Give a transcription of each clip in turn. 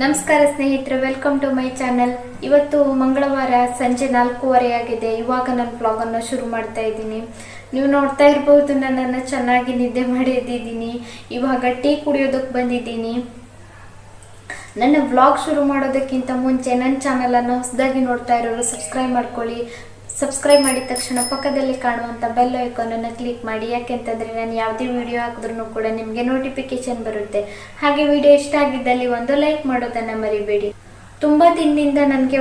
ನಮಸ್ಕಾರ ಸ್ನೇಹಿತರೆ welcome to my channel ಇವತ್ತು ಮಂಗಳವಾರ ಸಂಜೆ ನಾಲ್ಕೂವರೆ ಆಗಿದೆ. ಇವಾಗ ನಾನು ಬ್ಲಾಗನ್ನು ಶುರು ಮಾಡ್ತಾ ಇದ್ದೀನಿ. ನೀವು ನೋಡ್ತಾ ಇರ್ಬೋದು, ನನ್ನನ್ನು ಚೆನ್ನಾಗಿ ನಿದ್ದೆ ಮಾಡಿ ಇವಾಗ ಟೀ ಕುಡಿಯೋದಕ್ಕೆ ಬಂದಿದ್ದೀನಿ. ನನ್ನ ವ್ಲಾಗ್ ಶುರು ಮಾಡೋದಕ್ಕಿಂತ ಮುಂಚೆ ನನ್ನ ಚಾನಲನ್ನು ಹೊಸದಾಗಿ ನೋಡ್ತಾ ಇರೋರು ಸಬ್ಸ್ಕ್ರೈಬ್ ಮಾಡ್ಕೊಳ್ಳಿ. ಸಬ್ಸ್ಕ್ರೈಬ್ ಮಾಡಿದ ತಕ್ಷಣ ಪಕ್ಕದಲ್ಲಿ ಕಾಣುವಂಥ ಬೆಲ್ ಐಕಾನನ್ನು ಕ್ಲಿಕ್ ಮಾಡಿ. ಯಾಕೆಂತಂದರೆ ನಾನು ಯಾವುದೇ ವಿಡಿಯೋ ಹಾಕಿದ್ರೂ ಕೂಡ ನಿಮಗೆ ನೋಟಿಫಿಕೇಶನ್ ಬರುತ್ತೆ. ಹಾಗೆ ವಿಡಿಯೋ ಇಷ್ಟ ಆಗಿದ್ದಲ್ಲಿ ಒಂದು ಲೈಕ್ ಮಾಡೋದನ್ನು ಮರಿಬೇಡಿ. ತುಂಬ ದಿನದಿಂದ ನನಗೆ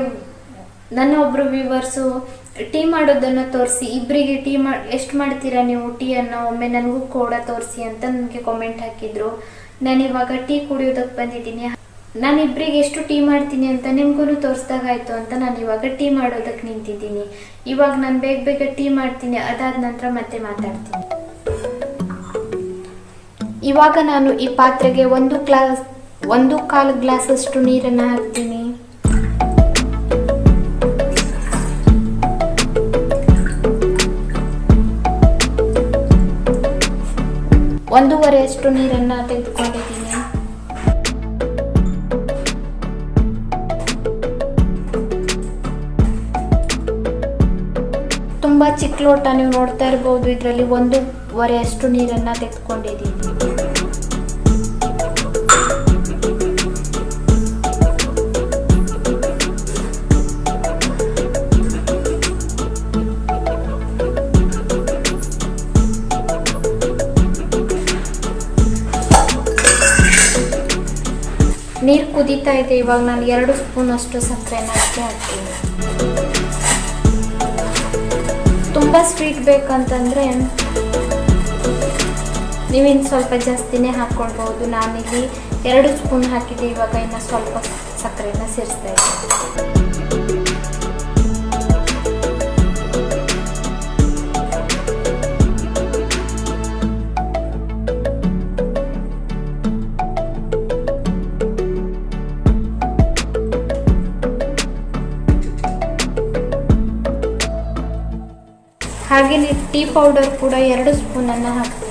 ನನ್ನ ಒಬ್ಬರು ವ್ಯೂವರ್ಸು ಟೀ ಮಾಡೋದನ್ನು ತೋರಿಸಿ ಇಬ್ಬರಿಗೆ ಟೀ ಮಾ, ಎಷ್ಟು ಮಾಡ್ತೀರಾ ನೀವು ಟೀಯನ್ನು ಒಮ್ಮೆ ನನಗೂ ಕೂಡ ತೋರಿಸಿ ಅಂತ ನನಗೆ ಕಾಮೆಂಟ್ ಹಾಕಿದ್ರು. ನಾನು ಇವಾಗ ಟೀ ಕುಡಿಯೋದಕ್ಕೆ ಬಂದಿದ್ದೀನಿ. ನಾನು ಇಬ್ಬರಿಗೆ ಎಷ್ಟು ಟೀ ಮಾಡ್ತೀನಿ ಅಂತ ನಿಮ್ಗೂ ತೋರಿಸ್ದಾಗಾಯ್ತು ಅಂತ ನಾನು ಇವಾಗ ಟೀ ಮಾಡೋದಕ್ಕೆ ನಿಂತಿದ್ದೀನಿ. ಇವಾಗ ನಾನು ಬೇಗ ಬೇಗ ಟೀ ಮಾಡ್ತೀನಿ, ಅದಾದ ನಂತರ ಮತ್ತೆ ಮಾತಾಡ್ತೀನಿ. ಇವಾಗ ನಾನು ಈ ಪಾತ್ರೆಗೆ ಒಂದು ಗ್ಲಾಸ್ ಒಂದು ಕಾಲು ಗ್ಲಾಸಷ್ಟು ನೀರನ್ನು ಹಾಕ್ತೀನಿ. ಒಂದೂವರೆಯಷ್ಟು ನೀರನ್ನು ತೆಗೆದುಕೊಂಡಿದ್ದೀನಿ. ಲೋಟ ನೀವು ನೋಡ್ತಾ ಇರ್ಬೋದು, ಇದರಲ್ಲಿ ಒಂದೂವರೆಯಷ್ಟು ನೀರನ್ನು ತೆಗೆದುಕೊಂಡಿದ್ದೀನಿ. ನೀರು ಕುದೀತಾ ಇದೆ, ಇವಾಗ ನಾನು ಎರಡು ಸ್ಪೂನ್ ಅಷ್ಟು ಸಕ್ಕರೆನ ಅಷ್ಟೇ ಹಾಕ್ತೀನಿ. ತುಂಬ ಸ್ವೀಟ್ ಬೇಕಂತಂದರೆ ನೀವಿನ್ನು ಸ್ವಲ್ಪ ಜಾಸ್ತಿನೇ ಹಾಕ್ಕೊಳ್ಬೋದು ನಾನಿಲ್ಲಿ ಎರಡು ಸ್ಪೂನ್ ಹಾಕಿದ್ದೆ, ಇವಾಗ ಇನ್ನು ಸ್ವಲ್ಪ ಸಕ್ಕರೆನ ಸೇರಿಸ್ತಾ ಇದ್ದೀನಿ. ಹಾಗೆಯೇ ಟೀ ಪೌಡರ್ ಕೂಡ ಎರಡು ಸ್ಪೂನನ್ನು ಹಾಕ್ತೀನಿ.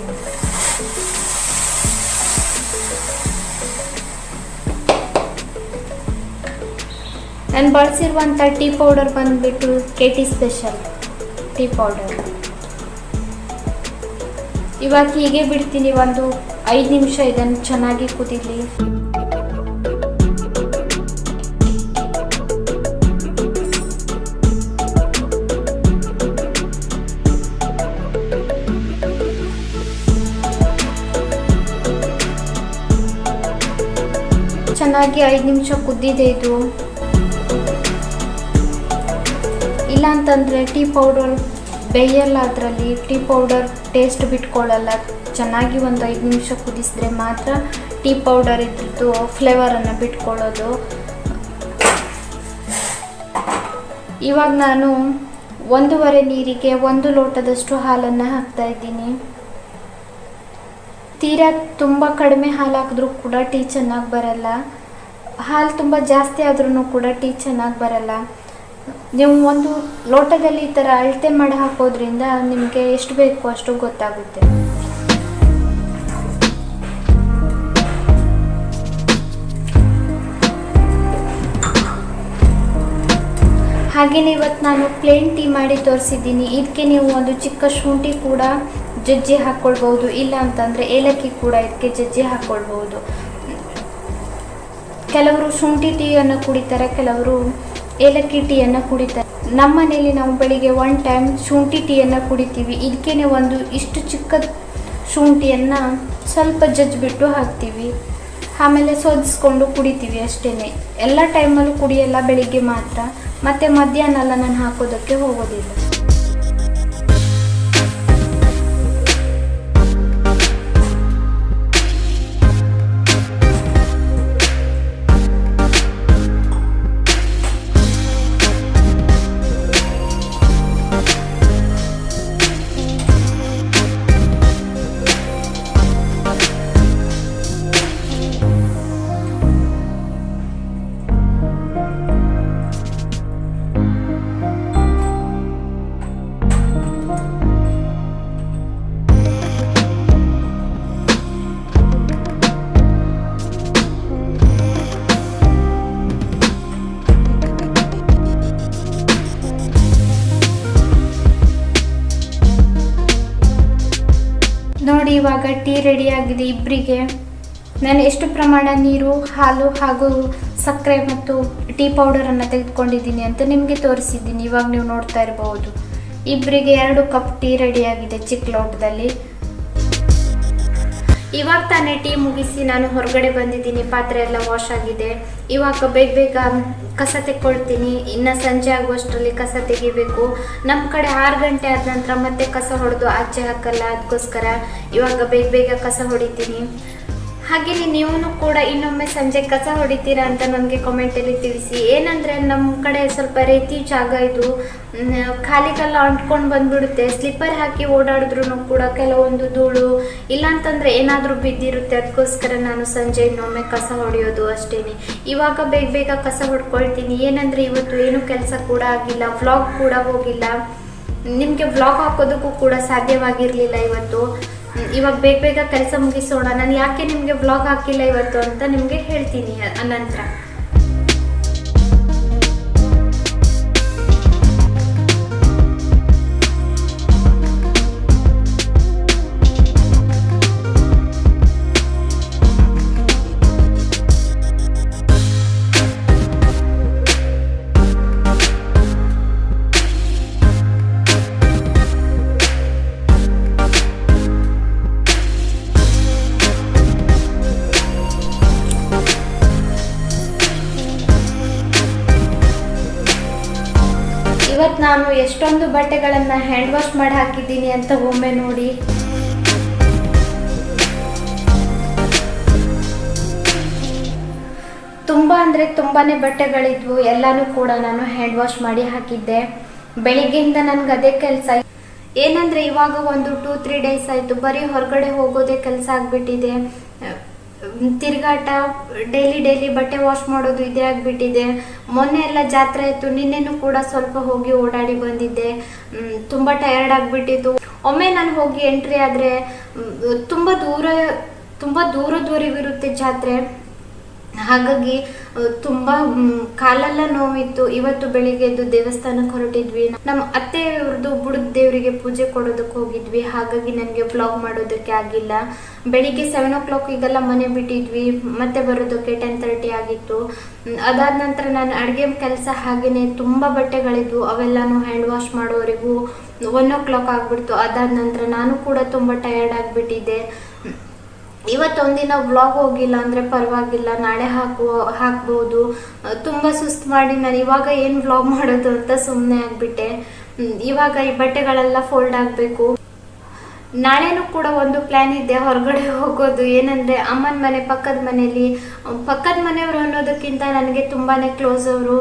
ನಾನು ಬಳಸಿರುವಂಥ ಟೀ ಪೌಡರ್ ಬಂದುಬಿಟ್ಟು K T special tea powder. ಇವಾಗ ಹೀಗೆ ಬಿಡ್ತೀನಿ, ಒಂದು ಐದು ನಿಮಿಷ ಇದನ್ನು ಚೆನ್ನಾಗಿ ಕುದೀಲಿ. ಚೆನ್ನಾಗಿ ಐದು ನಿಮಿಷ ಕುದ್ದಿದೆ ಇದು. ಇಲ್ಲ ಅಂತಂದರೆ ಟೀ ಪೌಡರ್ ಬೇಯಲ್ಲ ಅದರಲ್ಲಿ. ಟೀ ಪೌಡರ್ ಟೇಸ್ಟ್ ಬಿಟ್ಕೊಳ್ಳಲ್ಲ. ಚೆನ್ನಾಗಿ ಒಂದು ಐದು ನಿಮಿಷ ಕುದಿಸಿದ್ರೆ ಮಾತ್ರ ಟೀ ಪೌಡರ್ ಇದ್ರದ್ದು ಫ್ಲೇವರನ್ನು ಬಿಟ್ಕೊಳ್ಳೋದು. ಇವಾಗ ನಾನು ಒಂದೂವರೆ ನೀರಿಗೆ ಒಂದು ಲೋಟದಷ್ಟು ಹಾಲನ್ನು ಹಾಕ್ತಾ ಇದ್ದೀನಿ. ತೀರಾ ತುಂಬ ಕಡಿಮೆ ಹಾಲು ಹಾಕಿದ್ರೂ ಕೂಡ ಟೀ ಚೆನ್ನಾಗಿ ಬರಲ್ಲ. ಹಾಲು ತುಂಬ ಜಾಸ್ತಿ ಆದ್ರೂ ಕೂಡ ಟೀ ಚೆನ್ನಾಗಿ ಬರಲ್ಲ. ನೀವು ಒಂದು ಲೋಟದಲ್ಲಿ ಈ ಥರ ಅಳತೆ ಮಾಡಿ ಹಾಕೋದ್ರಿಂದ ನಿಮಗೆ ಎಷ್ಟು ಬೇಕು ಅಷ್ಟು ಗೊತ್ತಾಗುತ್ತೆ. ಹಾಗೆಯೇ ಇವತ್ತು ನಾನು ಪ್ಲೇನ್ ಟೀ ಮಾಡಿ ತೋರಿಸಿದ್ದೀನಿ. ಇದಕ್ಕೆ ನೀವು ಒಂದು ಚಿಕ್ಕ ಶುಂಠಿ ಕೂಡ ಜಜ್ಜಿ ಹಾಕ್ಕೊಳ್ಬೋದು ಇಲ್ಲ ಅಂತಂದರೆ ಏಲಕ್ಕಿ ಕೂಡ ಇದಕ್ಕೆ ಜಜ್ಜಿ ಹಾಕ್ಕೊಳ್ಬೋದು ಕೆಲವರು ಶುಂಠಿ ಟೀಯನ್ನು ಕುಡಿತಾರೆ, ಕೆಲವರು ಏಲಕ್ಕಿ ಟೀಯನ್ನು ಕುಡಿತಾರೆ. ನಮ್ಮ ಮನೆಯಲ್ಲಿ ನಾವು ಬೆಳಿಗ್ಗೆ ಒನ್ ಟೈಮ್ ಶುಂಠಿ ಟೀಯನ್ನು ಕುಡಿತೀವಿ. ಇದಕ್ಕೇ ಒಂದು ಇಷ್ಟು ಚಿಕ್ಕ ಶುಂಠಿಯನ್ನು ಸ್ವಲ್ಪ ಜಜ್ಜಿಬಿಟ್ಟು ಹಾಕ್ತೀವಿ. ಆಮೇಲೆ ಸೋದಿಸ್ಕೊಂಡು ಕುಡಿತೀವಿ ಅಷ್ಟೇ ಎಲ್ಲ ಟೈಮಲ್ಲೂ ಕುಡಿಯಲ್ಲ, ಬೆಳಿಗ್ಗೆ ಮಾತ್ರ. ಮತ್ತು ಮಧ್ಯಾಹ್ನ ಎಲ್ಲ ನಾನು ಹಾಕೋದಕ್ಕೆ ಹೋಗೋದಿಲ್ಲ. ಇವಾಗ ಟೀ ರೆಡಿ ಆಗಿದೆ ಇಬ್ಬರಿಗೆ ನಾನು ಎಷ್ಟು ಪ್ರಮಾಣ ನೀರು, ಹಾಲು ಹಾಗೂ ಸಕ್ಕರೆ ಮತ್ತು ಟೀ ಪೌಡರನ್ನು ತೆಗೆದುಕೊಂಡಿದ್ದೀನಿ ಅಂತ ನಿಮಗೆ ತೋರಿಸಿದ್ದೀನಿ. ಇವಾಗ ನೀವು ನೋಡ್ತಾ ಇರಬಹುದು ಇಬ್ಬರಿಗೆ ಎರಡು ಕಪ್ ಟೀ ರೆಡಿ ಆಗಿದೆ ಚಿಕ್ಕ ಲೋಟದಲ್ಲಿ. ಇವಾಗ ತಾನೇ ಟೀ ಮುಗಿಸಿ ನಾನು ಹೊರಗಡೆ ಬಂದಿದ್ದೀನಿ. ಪಾತ್ರೆ ಎಲ್ಲ ವಾಶ್ ಆಗಿದೆ. ಇವಾಗ ಬೇಗ ಬೇಗ ಕಸ ತೆಕ್ಕೊಳ್ತೀನಿ. ಇನ್ನು ಸಂಜೆ ಆಗುವಷ್ಟರಲ್ಲಿ ಕಸ ತೆಗಿಬೇಕು. ನಮ್ಮ ಕಡೆ ಆರು ಗಂಟೆ ಆದ ನಂತರ ಮತ್ತೆ ಕಸ ಹೊಡೆದು ಆಚೆ ಹಾಕಲ್ಲ. ಅದಕ್ಕೋಸ್ಕರ ಇವಾಗ ಬೇಗ ಬೇಗ ಕಸ ಹೊಡಿತೀನಿ. ಹಾಗೆಯೇ ನೀವು ಕೂಡ ಇನ್ನೊಮ್ಮೆ ಸಂಜೆ ಕಸ ಹೊಡಿತೀರಾ ಅಂತ ನನಗೆ ಕಾಮೆಂಟಲ್ಲಿ ತಿಳಿಸಿ. ಏನಂದರೆ ನಮ್ಮ ಕಡೆ ಸ್ವಲ್ಪ ರೀತಿ ಜಾಗ ಇದು. ಖಾಲಿ ಕಲ್ಲ ಅಂಟ್ಕೊಂಡು ಬಂದ್ಬಿಡುತ್ತೆ. ಸ್ಲಿಪ್ಪರ್ ಹಾಕಿ ಓಡಾಡಿದ್ರು ಕೂಡ ಕೆಲವೊಂದು ಧೂಳು. ಇಲ್ಲಾಂತಂದ್ರೆ ಏನಾದರೂ ಬಿದ್ದಿರುತ್ತೆ. ಅದಕ್ಕೋಸ್ಕರ ನಾನು ಸಂಜೆ ಇನ್ನೊಮ್ಮೆ ಕಸ ಹೊಡೆಯೋದು ಅಷ್ಟೇನೆ. ಇವಾಗ ಬೇಗ ಬೇಗ ಕಸ ಹೊಡ್ಕೊಳ್ತೀನಿ. ಏನಂದರೆ ಇವತ್ತು ಏನು ಕೆಲಸ ಕೂಡ ಆಗಿಲ್ಲ. ವ್ಲಾಗ್ ಕೂಡ ಹೋಗಿಲ್ಲ. ನಿಮಗೆ ವ್ಲಾಗ್ ಹಾಕೋದಕ್ಕೂ ಕೂಡ ಸಾಧ್ಯವಾಗಿರಲಿಲ್ಲ ಇವತ್ತು. ಇವಾಗ ಬೇಗ ಬೇಗ ಕೆಲಸ ಮುಗಿಸೋಣ. ನಾನು ಯಾಕೆ ನಿಮಗೆ ಬ್ಲಾಗ್ ಹಾಕಿಲ್ಲ ಇವತ್ತು ಅಂತ ನಿಮಗೆ ಹೇಳ್ತೀನಿ ನಂತರ ಇವತ್ತು ನಾನು ಎಷ್ಟೊಂದು ಬಟ್ಟೆಗಳನ್ನು ಹ್ಯಾಂಡ್ ವಾಶ್ ಮಾಡಿ ಹಾಕಿದ್ದೀನಿ ಅಂತ ಒಮ್ಮೆ ನೋಡಿ. ತುಂಬ ಅಂದರೆ ತುಂಬಾನೇ ಬಟ್ಟೆಗಳಿದ್ವು, ಎಲ್ಲಾನು ಕೂಡ ನಾನು ಹ್ಯಾಂಡ್ ವಾಶ್ ಮಾಡಿ ಹಾಕಿದ್ದೆ. ಬೆಳಿಗ್ಗೆಯಿಂದ ನನಗೆ ಅದೇ ಕೆಲಸ ಏನಂದ್ರೆ ಇವಾಗ ಒಂದು ಟೂ ತ್ರೀ ಡೇಸ್ ಆಯಿತು, ಬರೀ ಹೊರಗಡೆ ಹೋಗೋದೇ ಕೆಲಸ ಆಗಿಬಿಟ್ಟಿದೆ. ತಿರುಗಾಟ ಡೈಲಿ ಡೈಲಿ ಬಟ್ಟೆ ವಾಶ್ ಮಾಡೋದು ಇದೇ ಆಗಿಬಿಟ್ಟಿದೆ. ಮೊನ್ನೆ ಎಲ್ಲ ಜಾತ್ರೆ ಇತ್ತು ನಿನ್ನೆನೂ ಕೂಡ ಸ್ವಲ್ಪ ಹೋಗಿ ಓಡಾಡಿ ಬಂದಿದ್ದೆ. ತುಂಬ ಟಯರ್ಡ್ ಆಗಿಬಿಟ್ಟಿತ್ತು. ಒಮ್ಮೆ ನಾನು ಹೋಗಿ ಎಂಟ್ರಿ ಆದರೆ ತುಂಬ ದೂರ, ತುಂಬ ದೂರದವರೆಗಿರುತ್ತೆ ಜಾತ್ರೆ. ಹಾಗಾಗಿ ತುಂಬಾ ಕಾಲೆಲ್ಲ ನೋವಿತ್ತು. ಇವತ್ತು ಬೆಳಿಗ್ಗೆ ಎದ್ದು ದೇವಸ್ಥಾನಕ್ಕೆ ಹೊರಟಿದ್ವಿ. ನಮ್ಮ ಅತ್ತೆಯವ್ರದ್ದು ಬುಡದ ದೇವರಿಗೆ ಪೂಜೆ ಕೊಡೋದಕ್ಕೆ ಹೋಗಿದ್ವಿ. ಹಾಗಾಗಿ ನನಗೆ ಬ್ಲಾಗ್ ಮಾಡೋದಕ್ಕೆ ಆಗಿಲ್ಲ. ಬೆಳಿಗ್ಗೆ ಸೆವೆನ್ ಓ ಕ್ಲಾಕಿಗೆಲ್ಲ ಮನೆ ಬಿಟ್ಟಿದ್ವಿ. ಮತ್ತೆ ಬರೋದಕ್ಕೆ ಟೆನ್ ತರ್ಟಿ ಆಗಿತ್ತು. ಅದಾದ ನಂತರ ನಾನು ಅಡುಗೆ ಕೆಲಸ ಹಾಗೇನೆ ತುಂಬ ಬಟ್ಟೆಗಳಿದ್ವು. ಅವೆಲ್ಲಾನು ಹ್ಯಾಂಡ್ ವಾಶ್ ಮಾಡೋವರೆಗೂ ಒನ್ ಓ ಕ್ಲಾಕ್ ಆಗ್ಬಿಡ್ತು. ಅದಾದ ನಂತರ ನಾನು ಕೂಡ ತುಂಬ ಟಯರ್ಡ್ ಆಗಿಬಿಟ್ಟಿದ್ದೆ. ಇವತ್ತೊಂದಿನ ವ್ಲಾಗ್ ಹೋಗಿಲ್ಲ ಅಂದರೆ ಪರವಾಗಿಲ್ಲ, ನಾಳೆ ಹಾಕುವ, ಹಾಕ್ಬೋದು. ತುಂಬಾ ಸುಸ್ತು ಮಾಡಿ ನಾನು ಇವಾಗ ಏನು ವ್ಲಾಗ್ ಮಾಡೋದು ಅಂತ ಸುಮ್ಮನೆ ಆಗಿಬಿಟ್ಟೆ. ಇವಾಗ ಈ ಬಟ್ಟೆಗಳೆಲ್ಲ ಫೋಲ್ಡ್ ಆಗಬೇಕು. ನಾಳೆನೂ ಕೂಡ ಒಂದು ಪ್ಲ್ಯಾನ್ ಇದೆ, ಹೊರಗಡೆ ಹೋಗೋದು. ಏನಂದರೆ ಅಮ್ಮನ ಮನೆ, ಪಕ್ಕದ ಮನೆಯಲ್ಲಿ ಪಕ್ಕದ ಮನೆಯವರು ಅನ್ನೋದಕ್ಕಿಂತ ನನಗೆ ತುಂಬಾ ಕ್ಲೋಸ್ ಅವರು.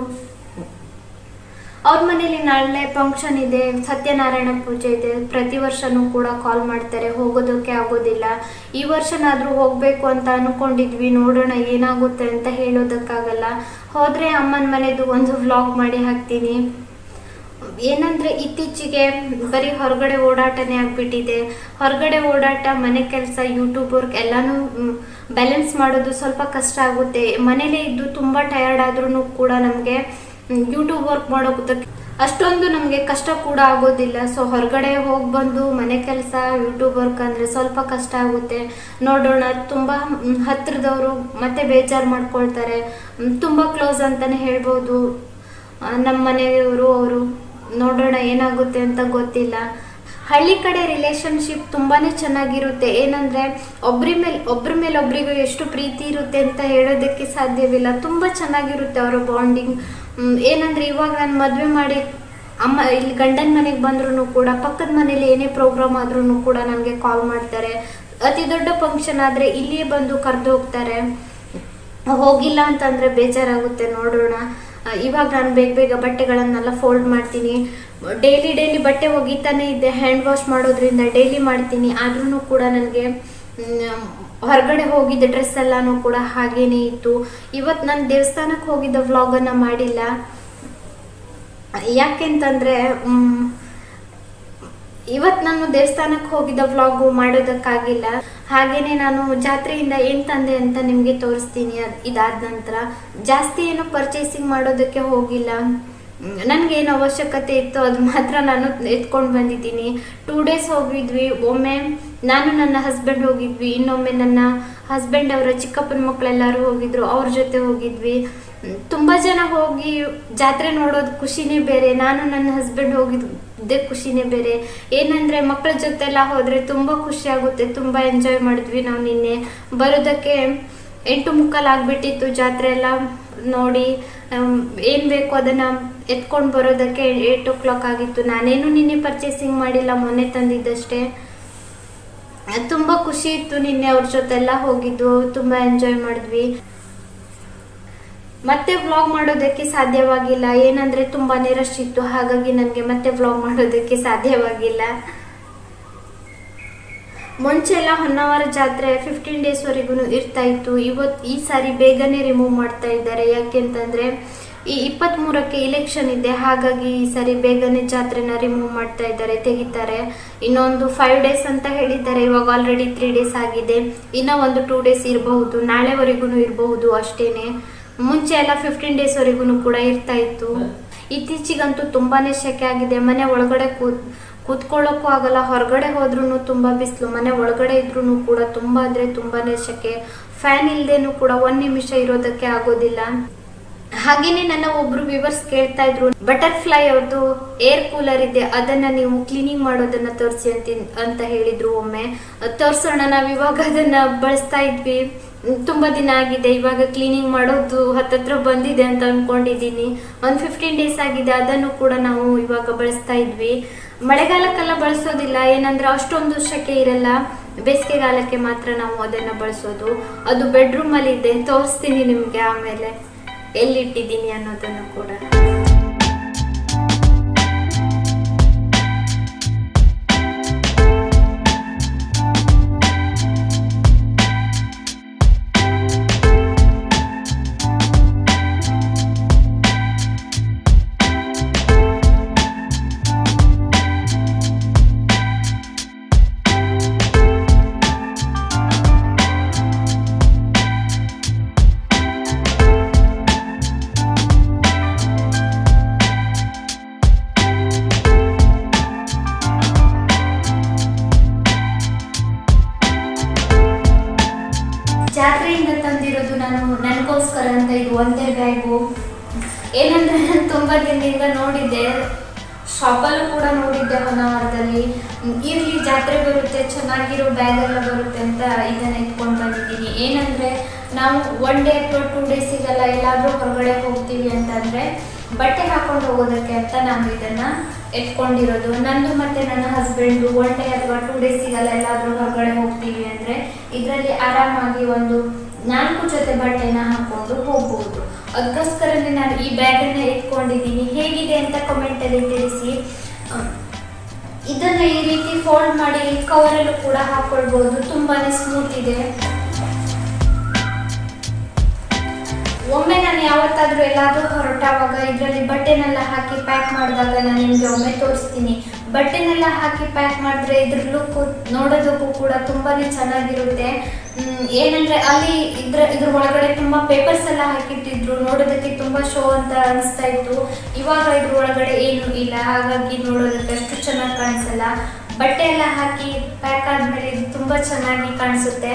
ಅವ್ರ ಮನೇಲಿ ನಾಳೆ ಫಂಕ್ಷನ್ ಇದೆ, ಸತ್ಯನಾರಾಯಣ ಪೂಜೆ ಇದೆ, ಪ್ರತಿ ವರ್ಷನೂ ಕೂಡ ಕಾಲ್ ಮಾಡ್ತಾರೆ, ಹೋಗೋದಕ್ಕೆ ಆಗೋದಿಲ್ಲ. ಈ ವರ್ಷನಾದರೂ ಹೋಗಬೇಕು ಅಂತ ಅನ್ಕೊಂಡಿದ್ವಿ, ನೋಡೋಣ ಏನಾಗುತ್ತೆ ಅಂತ ಹೇಳೋದಕ್ಕಾಗಲ್ಲ. ಹೋದರೆ ಅಮ್ಮನ ಮನೆದು ಒಂದು ವ್ಲಾಗ್ ಮಾಡಿ ಹಾಕ್ತೀನಿ. ಏನಂದ್ರೆ ಇತ್ತೀಚೆಗೆ ಬರೀ ಹೊರಗಡೆ ಓಡಾಟನೇ ಆಗ್ಬಿಟ್ಟಿದೆ. ಹೊರಗಡೆ ಓಡಾಟ, ಮನೆ ಕೆಲಸ ಯೂಟ್ಯೂಬ್ ವರ್ಕ್ ಎಲ್ಲಾನು ಬ್ಯಾಲೆನ್ಸ್ ಮಾಡೋದು ಸ್ವಲ್ಪ ಕಷ್ಟ ಆಗುತ್ತೆ. ಮನೇಲೇ ಇದ್ದು ತುಂಬ ಟಯರ್ಡ್ ಆದ್ರೂ ಕೂಡ ನಮಗೆ ಯೂಟ್ಯೂಬ್ ವರ್ಕ್ ಮಾಡೋಕೆ ಅಷ್ಟೊಂದು ನಮಗೆ ಕಷ್ಟ ಕೂಡ ಆಗೋದಿಲ್ಲ. ಸೊ ಹೊರಗಡೆ ಹೋಗಿ ಬಂದು ಮನೆ ಕೆಲಸ, ಯೂಟ್ಯೂಬ್ ವರ್ಕ್ ಅಂದರೆ ಸ್ವಲ್ಪ ಕಷ್ಟ ಆಗುತ್ತೆ. ನೋಡೋಣ, ತುಂಬ ಹತ್ತಿರದವರು ಮತ್ತೆ ಬೇಜಾರು ಮಾಡ್ಕೊಳ್ತಾರೆ. ತುಂಬ ಕ್ಲೋಸ್ ಅಂತಲೇ ಹೇಳ್ಬೋದು. ನಮ್ಮ ಮನೆಯವರು ಅವರು ನೋಡೋಣ ಏನಾಗುತ್ತೆ ಅಂತ ಗೊತ್ತಿಲ್ಲ. ಹಳ್ಳಿ ಕಡೆ ರಿಲೇಶನ್ಶಿಪ್ ತುಂಬಾ ಚೆನ್ನಾಗಿರುತ್ತೆ. ಏನಂದ್ರೆ ಒಬ್ರ ಮೇಲೆ ಒಬ್ರ ಮೇಲೆ ಒಬ್ರಿಗೂ ಎಷ್ಟು ಪ್ರೀತಿ ಇರುತ್ತೆ ಅಂತ ಹೇಳೋದಕ್ಕೆ ಸಾಧ್ಯವಿಲ್ಲ. ತುಂಬ ಚೆನ್ನಾಗಿರುತ್ತೆ ಅವರ ಬಾಂಡಿಂಗ್ ಏನಂದ್ರೆ ಇವಾಗ ನಾನು ಮದುವೆ ಮಾಡಿ ಅಮ್ಮ, ಇಲ್ಲಿ ಗಂಡನ ಮನೆಗೆ ಬಂದ್ರೂ ಕೂಡ, ಪಕ್ಕದ ಮನೇಲಿ ಏನೇ ಪ್ರೋಗ್ರಾಮ್ ಆದ್ರೂ ಕೂಡ ನನಗೆ ಕಾಲ್ ಮಾಡ್ತಾರೆ. ಅತಿ ದೊಡ್ಡ ಫಂಕ್ಷನ್ ಆದರೆ ಇಲ್ಲಿಯೇ ಬಂದು ಕರೆದು ಹೋಗ್ತಾರೆ. ಹೋಗಿಲ್ಲ ಅಂತಂದ್ರೆ ಬೇಜಾರಾಗುತ್ತೆ, ನೋಡೋಣ. ಇವಾಗ ನಾನು ಬೇಗ ಬೇಗ ಬಟ್ಟೆಗಳನ್ನೆಲ್ಲ ಫೋಲ್ಡ್ ಮಾಡ್ತೀನಿ. ಡೈಲಿ ಡೈಲಿ ಬಟ್ಟೆ ಒಗಿತಾನೆ ಇದ್ದೆ ಹ್ಯಾಂಡ್ ವಾಶ್ ಮಾಡೋದ್ರಿಂದ ಡೈಲಿ ಮಾಡ್ತೀನಿ. ಆದ್ರೂ ಕೂಡ ನನಗೆ ಹೊರಗಡೆ ಹೋಗಿದ್ದ ಡ್ರೆಸ್ ಎಲ್ಲಾನು ಕೂಡ ಹಾಗೇನೇ ಇತ್ತು. ಇವತ್ತು ನಾನು ದೇವಸ್ಥಾನಕ್ಕೆ ಹೋಗಿದ್ದ ವ್ಲಾಗನ್ನು ಮಾಡಿಲ್ಲ. ಯಾಕೆಂತಂದರೆ ಇವತ್ತು ನಾನು ದೇವಸ್ಥಾನಕ್ಕೆ ಹೋಗಿದ್ದ ವ್ಲಾಗು ಮಾಡೋದಕ್ಕಾಗಿಲ್ಲ. ಹಾಗೇನೆ ನಾನು ಜಾತ್ರೆಯಿಂದ ಏನು ತಂದೆ ಅಂತ ನಿಮಗೆ ತೋರಿಸ್ತೀನಿ ಇದಾದ ನಂತರ, ಜಾಸ್ತಿ ಏನು ಪರ್ಚೇಸಿಂಗ್ ಮಾಡೋದಕ್ಕೆ ಹೋಗಿಲ್ಲ. ನನಗೇನು ಅವಶ್ಯಕತೆ ಇತ್ತು ಅದು ಮಾತ್ರ ನಾನು ಎತ್ಕೊಂಡು ಬಂದಿದ್ದೀನಿ. ಟೂ ಡೇಸ್ ಹೋಗಿದ್ವಿ. ಒಮ್ಮೆ ನಾನು ನನ್ನ ಹಸ್ಬೆಂಡ್ ಹೋಗಿದ್ವಿ, ಇನ್ನೊಮ್ಮೆ ನನ್ನ ಹಸ್ಬೆಂಡ್ ಅವರ ಚಿಕ್ಕಪ್ಪನ ಮಕ್ಕಳೆಲ್ಲರೂ ಹೋಗಿದ್ರು, ಅವ್ರ ಜೊತೆ ಹೋಗಿದ್ವಿ. ತುಂಬ ಜನ ಹೋಗಿ ಜಾತ್ರೆ ನೋಡೋದು ಖುಷಿನೇ ಬೇರೆ, ನಾನು ನನ್ನ ಹಸ್ಬೆಂಡ್ ಹೋಗಿದ್ದೆ ಖುಷಿನೇ ಬೇರೆ. ಏನಂದ್ರೆ ಮಕ್ಕಳ ಜೊತೆ ಎಲ್ಲ ಹೋದ್ರೆ ತುಂಬಾ ಖುಷಿ ಆಗುತ್ತೆ, ತುಂಬಾ ಎಂಜಾಯ್ ಮಾಡಿದ್ವಿ ನಾವು ನಿನ್ನೆ. ಬರೋದಕ್ಕೆ ಎಂಟು ಮುಕ್ಕಾಲು ಆಗ್ಬಿಟ್ಟಿತ್ತು ಜಾತ್ರೆ ಎಲ್ಲ ನೋಡಿ. ಏನ್ ಬೇಕು ಅದನ್ನ ಎತ್ಕೊಂಡು ಬರೋದಕ್ಕೆ ಏಟ್ ಓ ಕ್ಲಾಕ್ ಆಗಿತ್ತು. ನಾನೇನು ನಿನ್ನೆ ಪರ್ಚೇಸಿಂಗ್ ಮಾಡಿಲ್ಲ, ಮೊನ್ನೆ ತಂದಿದ್ದಷ್ಟೇ. ತುಂಬಾ ಖುಷಿ ಇತ್ತು ನಿನ್ನೆ ಅವ್ರ ಜೊತೆ ಎಲ್ಲ ಹೋಗಿದ್ದು, ತುಂಬಾ ಎಂಜಾಯ್ ಮಾಡಿದ್ವಿ. ಮತ್ತೆ ವ್ಲಾಗ್ ಮಾಡೋದಕ್ಕೆ ಸಾಧ್ಯವಾಗಿಲ್ಲ. ಏನಂದ್ರೆ ತುಂಬಾನೇ ರಶ್ ಇತ್ತು. ಹಾಗಾಗಿ ನನಗೆ ಮತ್ತೆ ವ್ಲಾಗ್ ಮಾಡೋದಕ್ಕೆ ಸಾಧ್ಯವಾಗಿಲ್ಲ. ಮುಂಚೆ ಎಲ್ಲ ಹೊನ್ನಾವರ ಜಾತ್ರೆ ಫಿಫ್ಟೀನ್ ಡೇಸ್ ವರೆಗೂ ಇರ್ತಾ ಇತ್ತು. ಇವತ್ತು ಈ ಸಾರಿ ಬೇಗನೆ ರಿಮೂವ್ ಮಾಡ್ತಾ ಇದ್ದಾರೆ. ಯಾಕೆಂತಂದ್ರೆ ಈ ಇಪ್ಪತ್ತ್ ಮೂರಕ್ಕೆ ಇಲೆಕ್ಷನ್ ಇದೆ. ಹಾಗಾಗಿ ಈ ಸರಿ ಬೇಗನೆ ಜಾತ್ರೆನ ರಿಮೂವ್ ಮಾಡ್ತಾ ಇದ್ದಾರೆ, ತೆಗಿತಾರೆ. ಇನ್ನೊಂದು ಫೈವ್ ಡೇಸ್ ಅಂತ ಹೇಳಿದ್ದಾರೆ. ಇವಾಗ ಆಲ್ರೆಡಿ ತ್ರೀ ಡೇಸ್ ಆಗಿದೆ. ಇನ್ನ ಒಂದು ಟೂ ಡೇಸ್ ಇರಬಹುದು. ನಾಳೆವರೆಗೂ ಇರಬಹುದು ಅಷ್ಟೇನೆ. ಮುಂಚೆ ಎಲ್ಲ ಫಿಫ್ಟೀನ್ ಡೇಸ್ ವರೆಗೂ ಕೂಡ ಇರ್ತಾ ಇತ್ತು. ಇತ್ತೀಚಿಗಂತೂ ತುಂಬಾನೇ ಶೆಕೆ ಆಗಿದೆ. ಮನೆ ಒಳಗಡೆ ಕೂತ್, ಕೂತ್ಕೊಳ್ಳೋಕ್ಕೂ ಆಗಲ್ಲ. ಹೊರಗಡೆ ಹೋದ್ರೂ ತುಂಬಾ ಬಿಸಿಲು. ಮನೆ ಒಳಗಡೆ ಇದ್ರೂ ಕೂಡ ತುಂಬಾ ಅಂದ್ರೆ ತುಂಬಾನೇ ಶೆಕೆ ಫ್ಯಾನ್ ಇಲ್ಲದೇನೂ ಕೂಡ ಒಂದ್ ನಿಮಿಷ ಇರೋದಕ್ಕೆ ಆಗೋದಿಲ್ಲ. ಹಾಗೇನೆ ನನ್ನ ಒಬ್ರು ವಿವರ್ಸ್ ಕೇಳ್ತಾ ಇದ್ರು ಬಟರ್ಫ್ಲೈ ಅವ್ರದ್ದು ಏರ್ ಕೂಲರ್ ಇದೆ, ಅದನ್ನ ನೀವು ಕ್ಲೀನಿಂಗ್ ಮಾಡೋದನ್ನ ತೋರಿಸಿ ಅಂತ ಅಂತ ಹೇಳಿದ್ರು ಒಮ್ಮೆ. ತೋರ್ಸೋಣ, ನಾವ್ ಇವಾಗ ಅದನ್ನ ಬಳಸ್ತಾ ಇದ್ವಿ. ತುಂಬಾ ದಿನ ಆಗಿದೆ, ಇವಾಗ ಕ್ಲೀನಿಂಗ್ ಮಾಡೋದು ಹತ್ತತ್ರ ಬಂದಿದೆ ಅಂತ ಅನ್ಕೊಂಡಿದೀನಿ ಒಂದ್ ಫಿಫ್ಟೀನ್ ಡೇಸ್ ಆಗಿದೆ, ಅದನ್ನು ಕೂಡ ನಾವು ಇವಾಗ ಬಳಸ್ತಾ ಇದ್ವಿ. ಮಳೆಗಾಲಕ್ಕೆಲ್ಲ ಬಳಸೋದಿಲ್ಲ, ಏನಂದ್ರೆ ಅಷ್ಟೊಂದು ಶೆಕೆ ಇರಲ್ಲ. ಬೇಸಿಗೆಗಾಲಕ್ಕೆ ಮಾತ್ರ ನಾವು ಅದನ್ನ ಬಳಸೋದು. ಅದು ಬೆಡ್ರೂಮ್ ಅಲ್ಲಿ ಇದೆ ತೋರಿಸ್ತೀನಿ ನಿಮ್ಗೆ ಆಮೇಲೆ. ಎಲ್ಲಿಟ್ಟಿದ್ದೀನಿ ಅನ್ನೋದನ್ನು ಕೂಡ. ಇರ್ಲಿ ಜಾತ್ರೆ ಬರುತ್ತೆ, ಚೆನ್ನಾಗಿರೋ ಬ್ಯಾಗ್ ಎಲ್ಲ ಬರುತ್ತೆ ಅಂತ ಇದನ್ನ ಇಟ್ಕೊಂಡು ಬಂದಿದ್ದೀನಿ. ಏನಂದ್ರೆ, ನಾವು ಒನ್ ಡೇ ಅಥವಾ ಟೂ ಡೇಸಿಗೆಲ್ಲ ಎಲ್ಲಾದ್ರೂ ಹೊರಗಡೆ ಹೋಗ್ತೀವಿ ಅಂತಂದ್ರೆ ಬಟ್ಟೆ ಹಾಕೊಂಡು ಹೋಗೋದಕ್ಕೆ ಅಂತ ನಾನು ಇದನ್ನ ಎತ್ಕೊಂಡಿರೋದು ನಂದು ಮತ್ತೆ ನನ್ನ ಹಸ್ಬೆಂಡು ಒನ್ ಡೇ ಅಥವಾ ಟೂ ಡೇಸಿಗೆಲ್ಲ ಎಲ್ಲಾದ್ರೂ ಹೊರಗಡೆ ಹೋಗ್ತೀವಿ ಅಂದ್ರೆ ಇದರಲ್ಲಿ ಆರಾಮಾಗಿ ಒಂದು ನಾಲ್ಕು ಜೊತೆ ಬಟ್ಟೆನ ಹಾಕೊಂಡು ಹೋಗಬಹುದು ಅದಕ್ಕೋಸ್ಕರನೇ ನಾನು ಈ ಬ್ಯಾಗನ್ನ ಎತ್ಕೊಂಡಿದ್ದೀನಿ ಹೇಗಿದೆ ಅಂತ ಕಮೆಂಟ್ ಅಲ್ಲಿ ತಿಳಿಸಿ. ಇದನ್ನ ಈ ರೀತಿ ಫೋಲ್ಡ್ ಮಾಡಿ ಕವರಲ್ಲೂ ಕೂಡ ಹಾಕೊಳ್ಬಹುದು ತುಂಬಾನೇ ಸ್ಮೂತ್ ಇದೆ. ಒಮ್ಮೆ ನಾನು ಯಾವತ್ತಾದ್ರೂ ಎಲ್ಲಾದ್ರೂ ಹೊರಟಾವಾಗ ಇದರಲ್ಲಿ ಬಟ್ಟೆನೆಲ್ಲ ಹಾಕಿ ಪ್ಯಾಕ್ ಮಾಡಿದಾಗ ನಾನು ನಿಮ್ಗೆ ಒಮ್ಮೆ ತೋರಿಸ್ತೀನಿ. ಬಟ್ಟೆನೆಲ್ಲ ಹಾಕಿ ಪ್ಯಾಕ್ ಮಾಡಿದ್ರೆ ಇದ್ರ ಲುಕ್ ನೋಡೋದಕ್ಕೂ ಕೂಡ ತುಂಬಾನೇ ಚೆನ್ನಾಗಿರುತ್ತೆ. ಏನಂದ್ರೆ ಅಲ್ಲಿ ಇದ್ರ ಇದ್ರ ಒಳಗಡೆ ತುಂಬಾ ಪೇಪರ್ಸ್ ಎಲ್ಲ ಹಾಕಿಟ್ಟಿದ್ರು. ನೋಡೋದಕ್ಕೆ ತುಂಬಾ ಶೋ ಅಂತ ಅನಿಸ್ತಾ ಇತ್ತು. ಇವಾಗ ಇದ್ರ ಒಳಗಡೆ ಏನು ಇಲ್ಲ. ಹಾಗಾಗಿ ನೋಡೋದಕ್ಕೆ ಅಷ್ಟು ಚೆನ್ನಾಗಿ ಕಾಣಿಸಲ್ಲ. ಬಟ್ಟೆ ಎಲ್ಲ ಹಾಕಿ ಪ್ಯಾಕ್ ಆದ್ಮೇಲೆ ಇದು ತುಂಬಾ ಚೆನ್ನಾಗಿ ಕಾಣಿಸುತ್ತೆ.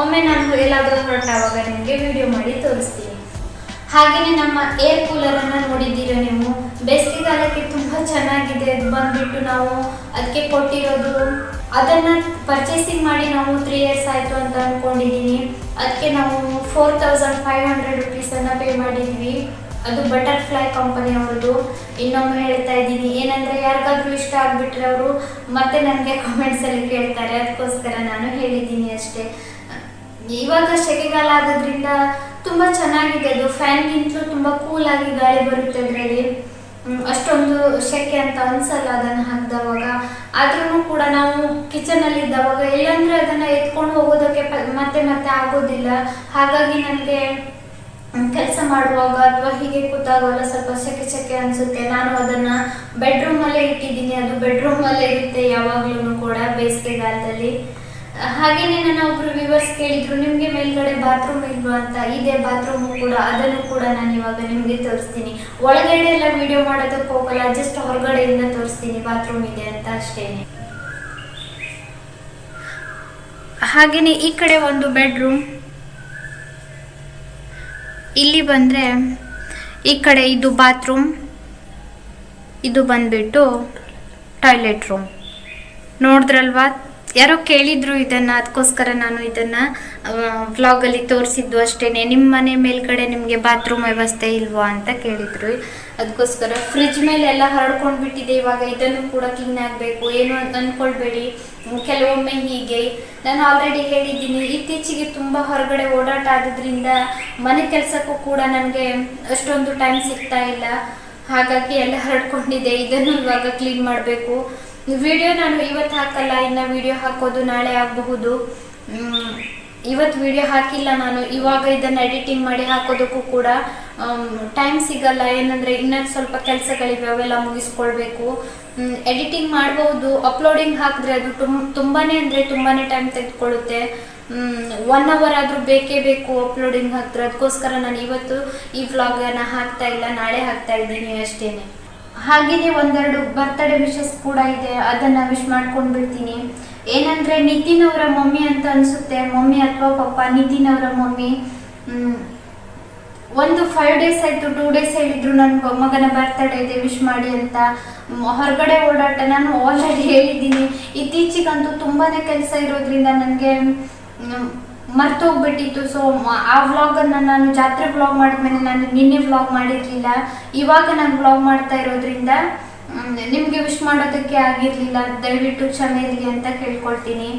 ಒಮ್ಮೆ ನಾನು ಎಲ್ಲಾದರೂ ಹೊರಟಾವಾಗ ನಿಮಗೆ ವಿಡಿಯೋ ಮಾಡಿ ತೋರಿಸ್ತೀನಿ. ಹಾಗೆಯೇ ನಮ್ಮ ಏರ್ ಕೂಲರ್ ಅನ್ನ ನೋಡಿದ್ದೀರ ನೀವು? ಬೇಸಿಗೆಗಾಲಕ್ಕೆ ತುಂಬಾ ಚೆನ್ನಾಗಿದೆ. ಅದು ಬಂದ್ಬಿಟ್ಟು ನಾವು ಅದಕ್ಕೆ ಕೊಟ್ಟಿರೋದು. ಅದನ್ನ ಪರ್ಚೇಸಿಂಗ್ ಮಾಡಿ ನಾವು ತ್ರೀ ಇಯರ್ಸ್ ಆಯ್ತು ಅಂತ ಅನ್ಕೊಂಡಿದೀನಿ. ಅದಕ್ಕೆ ನಾವು four thousand five hundred rupees ಅನ್ನ ಪೇ ಮಾಡಿದ್ವಿ. ಅದು ಬಟರ್ಫ್ಲೈ ಕಂಪನಿ ಅವ್ರದ್ದು. ಇನ್ನೊಮ್ಮೆ ಹೇಳ್ತಾ ಇದ್ದೀನಿ. ಏನಂದ್ರೆ ಯಾರಿಗಾದ್ರೂ ಇಷ್ಟ ಆಗ್ಬಿಟ್ರೆ ಅವರು ಮತ್ತೆ ನನಗೆ ಕಾಮೆಂಟ್ಸ್ ಅಲ್ಲಿ ಕೇಳ್ತಾರೆ. ಅದಕ್ಕೋಸ್ಕರ ನಾನು ಹೇಳಿದ್ದೀನಿ ಅಷ್ಟೇ. ಇವಾಗ ಸೆಕೆಗಾಲ ಆಗೋದ್ರಿಂದ ತುಂಬಾ ಚೆನ್ನಾಗಿದೆ ಅದು. ತುಂಬಾ ಕೂಲ್ ಆಗಿ ಗಾಳಿ ಬರುತ್ತೆ ಅದರಲ್ಲಿ. ಅಷ್ಟೊಂದು ಸೆಕೆ ಅಂತ ಅನ್ಸಲ್ಲ ಅದನ್ನ ಹಾಕಿದವಾಗ. ಆದ್ರೂ ಕೂಡ ನಾವು ಕಿಚನ್ ಅಲ್ಲಿ ಇದ್ದವಾಗ ಇಲ್ಲಾಂದ್ರೆ ಅದನ್ನ ಎತ್ಕೊಂಡು ಹೋಗೋದಕ್ಕೆ ಮತ್ತೆ ಮತ್ತೆ ಆಗೋದಿಲ್ಲ. ಹಾಗಾಗಿ ನನಗೆ ಕೆಲಸ ಮಾಡುವಾಗ ಅಥವಾ ಹೀಗೆ ಕೂತಾಗಲ್ಲ ಸ್ವಲ್ಪ ಸೆಕೆ ಸೆಕೆ ಅನ್ಸುತ್ತೆ. ನಾನು ಅದನ್ನ ಬೆಡ್ರೂಮ್ ಅಲ್ಲೇ ಇಟ್ಟಿದ್ದೀನಿ. ಅದು ಬೆಡ್ರೂಮ್ ಅಲ್ಲೇ ಇರುತ್ತೆ ಯಾವಾಗ್ಲೂ ಕೂಡ ಬೇಸಿಗೆಗಾಲದಲ್ಲಿ. ಹಾಗೇನೆ ನನ್ನ ಒಬ್ರು ವಿವರ್ಸ್ ಕೇಳಿದ್ರು, ನಿಮ್ಗೆ ಮೇಲ್ಗಡೆ ಬಾತ್ರೂಮ್ ಇಲ್ವಾ ಅಂತ, ಇದೆ ಬಾತ್ರೂಮ್ ಕೂಡ, ಅದನ್ನು ಕೂಡ ನಾನು ಇವಾಗ ನಿಮ್ಗೆ ತೋರಿಸ್ತೀನಿ. ಒಳಗಡೆ ಎಲ್ಲ ವಿಡಿಯೋ ಮಾಡೋದಕ್ಕೆ ಹೋಗಲ್ಲ ಜಸ್ಟ್ ಹೊರಗಡೆಯಿಂದ ತೋರಿಸ್ತೀನಿ ಬಾತ್ರೂಮ್ ಇದೆ ಅಂತ ಅಷ್ಟೇನೆ ಹಾಗೇನೆ ಈ ಕಡೆ ಒಂದು ಬೆಡ್ರೂಮ್ ಇಲ್ಲಿ ಬಂದರೆ ಈ ಕಡೆ ಇದು ಬಾತ್ರೂಮ್ ಇದು ಬಂದ್ಬಿಟ್ಟು ಟಾಯ್ಲೆಟ್ ರೂಮ್ ನೋಡಿದ್ರಲ್ವಾ? ಯಾರೋ ಕೇಳಿದ್ರು ಇದನ್ನ, ಅದಕ್ಕೋಸ್ಕರ ನಾನು ಇದನ್ನ ವ್ಲಾಗಲ್ಲಿ ತೋರಿಸಿದ್ದು ಅಷ್ಟೇನೆ. ನಿಮ್ಮ ಮನೆ ಮೇಲ್ಗಡೆ ನಿಮಗೆ ಬಾತ್ರೂಮ್ ವ್ಯವಸ್ಥೆ ಇಲ್ವಾ ಅಂತ ಕೇಳಿದ್ರು. ಅದಕ್ಕೋಸ್ಕರ ಫ್ರಿಜ್ ಮೇಲೆ ಎಲ್ಲ ಹರಡ್ಕೊಂಡು ಬಿಟ್ಟಿದೆ ಇವಾಗ ಇದನ್ನು ಕೂಡ ಕ್ಲೀನ್ ಆಗಬೇಕು. ಏನು ಅಂತ ಅನ್ಕೊಳ್ಬೇಡಿ. ಕೆಲವೊಮ್ಮೆ ಹೀಗೆ. ನಾನು ಆಲ್ರೆಡಿ ಹೇಳಿದ್ದೀನಿ, ಇತ್ತೀಚೆಗೆ ತುಂಬ ಹೊರಗಡೆ ಓಡಾಟ ಆದ್ರಿಂದ ಮನೆ ಕೆಲಸಕ್ಕೂ ಕೂಡ ನನಗೆ ಅಷ್ಟೊಂದು ಟೈಮ್ ಸಿಗ್ತಾ ಇಲ್ಲ. ಹಾಗಾಗಿ ಎಲ್ಲ ಹರಡ್ಕೊಂಡಿದೆ. ಇದನ್ನು ಇವಾಗ ಕ್ಲೀನ್ ಮಾಡಬೇಕು. ವಿಡಿಯೋ ನಾನು ಇವತ್ತು ಹಾಕಲ್ಲ, ಇನ್ನು ವಿಡಿಯೋ ಹಾಕೋದು ನಾಳೆ ಆಗಬಹುದು. ಇವತ್ತು ವಿಡಿಯೋ ಹಾಕಿಲ್ಲ ನಾನು, ಇವಾಗ ಇದನ್ನು ಎಡಿಟಿಂಗ್ ಮಾಡಿ ಹಾಕೋದಕ್ಕೂ ಕೂಡ ಟೈಮ್ ಸಿಗಲ್ಲ. ಏನಂದರೆ ಇನ್ನೊಂದು ಸ್ವಲ್ಪ ಕೆಲಸಗಳಿವೆ, ಅವೆಲ್ಲ ಮುಗಿಸ್ಕೊಳ್ಬೇಕು. ಎಡಿಟಿಂಗ್ ಮಾಡಬಹುದು. ಅಪ್ಲೋಡಿಂಗ್ ಹಾಕಿದ್ರೆ ಅದು ತುಂಬ ತುಂಬಾ ಅಂದರೆ ತುಂಬಾ ಟೈಮ್ ತೆಗೆದುಕೊಳ್ಳುತ್ತೆ. ಒನ್ ಅವರ್ ಆದರೂ ಬೇಕೇ ಬೇಕು ಅಪ್ಲೋಡಿಂಗ್ ಹಾಕಿದ್ರೆ ಅದಕ್ಕೋಸ್ಕರ ನಾನು ಇವತ್ತು ಈ ವ್ಲಾಗನ್ನು ಹಾಕ್ತಾ ಇಲ್ಲ, ನಾಳೆ ಹಾಕ್ತಾ ಇದ್ದೀನಿ ಅಷ್ಟೇನೆ. ಹಾಗೆಯೇ ಒಂದೆರಡು ಬರ್ತ್ಡೇ ವಿಶಸ್ ಕೂಡ ಇದೆ. ಅದನ್ನ ವಿಶ್ ಮಾಡ್ಕೊಂಡು ಬಿಡ್ತೀನಿ. ಏನಂದ್ರೆ ನಿತಿನ್ ಅವರ ಮಮ್ಮಿ ಅಂತ ಅನ್ಸುತ್ತೆ. ಮಮ್ಮಿ ಅಥವಾ ಪಪ್ಪ ನಿತಿನ್ ಅವರ ಮಮ್ಮಿ. ಒಂದು ಫೈವ್ ಡೇಸ್ ಆಯ್ತು ಟೂ ಡೇಸ್ ಹೇಳಿದ್ರು ನನ್ನ ಮಗನ ಬರ್ತಡೇ ಇದೆ ವಿಶ್ ಮಾಡಿ ಅಂತ. ಹೊರಗಡೆ ಓಡಾಟ. ನಾನು ಆಲ್ರೆಡಿ ಹೇಳಿದ್ದೀನಿ. ಇತ್ತೀಚೆಗಂತೂ ತುಂಬಾನೇ ಕೆಲಸ ಇರೋದ್ರಿಂದ ನನಗೆ ಮರ್ತೋಗ್ಬಿಟ್ಟಿತ್ತು. ಸೊ ಆ ವ್ಲಾಗನ್ನು ನಾನು ಜಾತ್ರೆ ವ್ಲಾಗ್ ಮಾಡಿದ್ಮೇಲೆ ನಾನು ನಿನ್ನೆ ವ್ಲಾಗ್ ಮಾಡಿರಲಿಲ್ಲ. ಇವಾಗ ನಾನು ವ್ಲಾಗ್ ಮಾಡ್ತಾ ಇರೋದ್ರಿಂದ ನಿಮಗೆ ವಿಶ್ ಮಾಡೋದಕ್ಕೆ ಆಗಿರಲಿಲ್ಲ. ದಯವಿಟ್ಟು ಕ್ಷಮೆ ಅಂತ ಕೇಳ್ಕೊಳ್ತೀನಿ.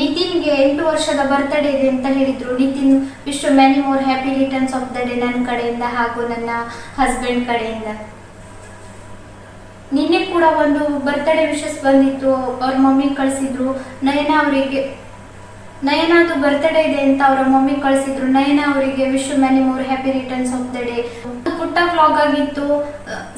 ನಿತಿನ್ಗೆ ಎಂಟು ವರ್ಷದ ಬರ್ತ್ಡೇ ಇದೆ ಅಂತ ಹೇಳಿದ್ರು. Nitin wish many more happy returns of the day ನನ್ನ ಕಡೆಯಿಂದ ಹಾಗೂ ನನ್ನ ಹಸ್ಬೆಂಡ್ ಕಡೆಯಿಂದ. ನಿನ್ನೆ ಕೂಡ ಒಂದು ಬರ್ತ್ಡೇ ವಿಶಸ್ ಬಂದಿತ್ತು. ಅವ್ರ ಮಮ್ಮಿ ಕಳಿಸಿದ್ರು. ನಯನ ಅವರಿಗೆ ನಯನಾದು ಬರ್ತ್ಡೇ ಇದೆ ಅಂತ ಅವರ ಮಮ್ಮಿ ಕಳಿಸಿದ್ರು. ನಯನ ಅವರಿಗೆ wish many more happy returns of the day ಪುಟ್ಟ ವ್ಲಾಗ್ ಆಗಿತ್ತು.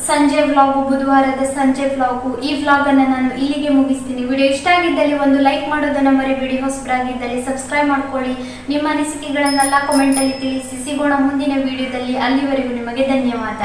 ಸಂಜೆ ವ್ಲಾಗು ಬುಧವಾರದ ಸಂಜೆ ವ್ಲಾಗು ಈ ವ್ಲಾಗ್ ಅನ್ನ ನಾನು ಇಲ್ಲಿಗೆ ಮುಗಿಸ್ತೀನಿ. ವಿಡಿಯೋ ಇಷ್ಟ ಆಗಿದ್ದಲ್ಲಿ ಒಂದು ಲೈಕ್ ಮಾಡೋದನ್ನ ಮರಿಬೇಡಿ. ಹೊಸಬರಾಗಿದ್ದಲ್ಲಿ ಸಬ್ಸ್ಕ್ರೈಬ್ ಮಾಡ್ಕೊಳ್ಳಿ. ನಿಮ್ಮ ಅನಿಸಿಕೆಗಳನ್ನೆಲ್ಲ ಕಾಮೆಂಟ್ ಅಲ್ಲಿ ತಿಳಿಸಿ. ಸಿಗೋಣ ಮುಂದಿನ ವಿಡಿಯೋದಲ್ಲಿ ಅಲ್ಲಿವರೆಗೂ ನಿಮಗೆ ಧನ್ಯವಾದ.